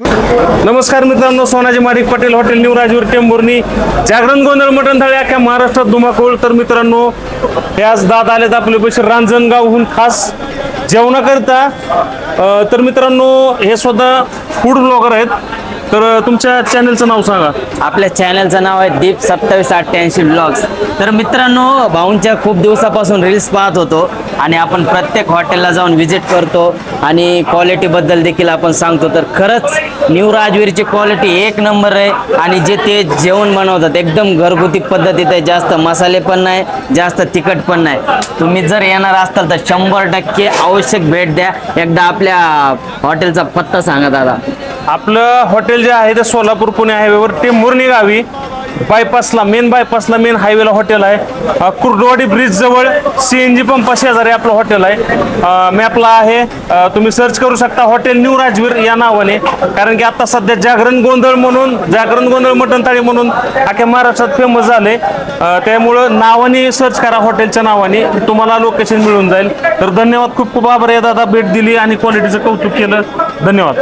नमस्कार मित्रांनो Sonaji Madik Patel hotel new Rajveer जागरण गोंधळ मटण थाळी अख्या महाराष्ट्रात धुमाकूळ. तर मित्रांनो हे आज दादा आलेत आपले पैसे रांजणगावहून खास जेवणाकरिता. तर मित्रांनो हे स्वतः फूड ब्लॉगर आहेत. तर तुमच्या चॅनलचं नाव सांगा. आपल्या चॅनलचं नाव आहे दीप सत्तावीस अठ्ठ्याऐंशी ब्लॉग्स तर मित्रांनो भाऊंच्या खूप दिवसापासून रील्स पाहत होतो आणि आपण प्रत्येक हॉटेलला जाऊन व्हिजिट करतो आणि क्वालिटीबद्दल देखील आपण सांगतो. तर खरंच न्यू राजवीरची क्वालिटी एक नंबर आहे आणि जे ते जेवण बनवतात एकदम घरगुती पद्धतीत आहे. जास्त मसाले पण नाही जास्त तिखट पण नाही. तुम्ही जर येणार असाल तर शंभर टक्के आवश्यक भेट द्या. एकदा आपल्या हॉटेलचा पत्ता सांगा दादा. आपलं हॉटेल जे आहे ते सोलापूर पुणे हायवेवर टेंभुर्णी गावी बायपासला मेन बायपासला मेन हायवेला हॉटेल आहे. कुर्डवाडी ब्रिज जवळ सी एन जी पंपा शेजारी आपलं हॉटेल आहे. मॅपला आहे. तुम्ही सर्च करू शकता हॉटेल न्यू राजवीर या नावाने. कारण की आता सध्या जागरण गोंधळ म्हणून जागरण गोंधळ मटणताळी म्हणून अख्या महाराष्ट्रात फेमस झाले. त्यामुळं नावाने सर्च करा हॉटेलच्या नावाने. तुम्हाला लोकेशन मिळून जाईल. तर धन्यवाद. खूप खूप आभार. आहे दादा भेट दिली आणि क्वालिटीचं कौतुक केलं. धन्यवाद.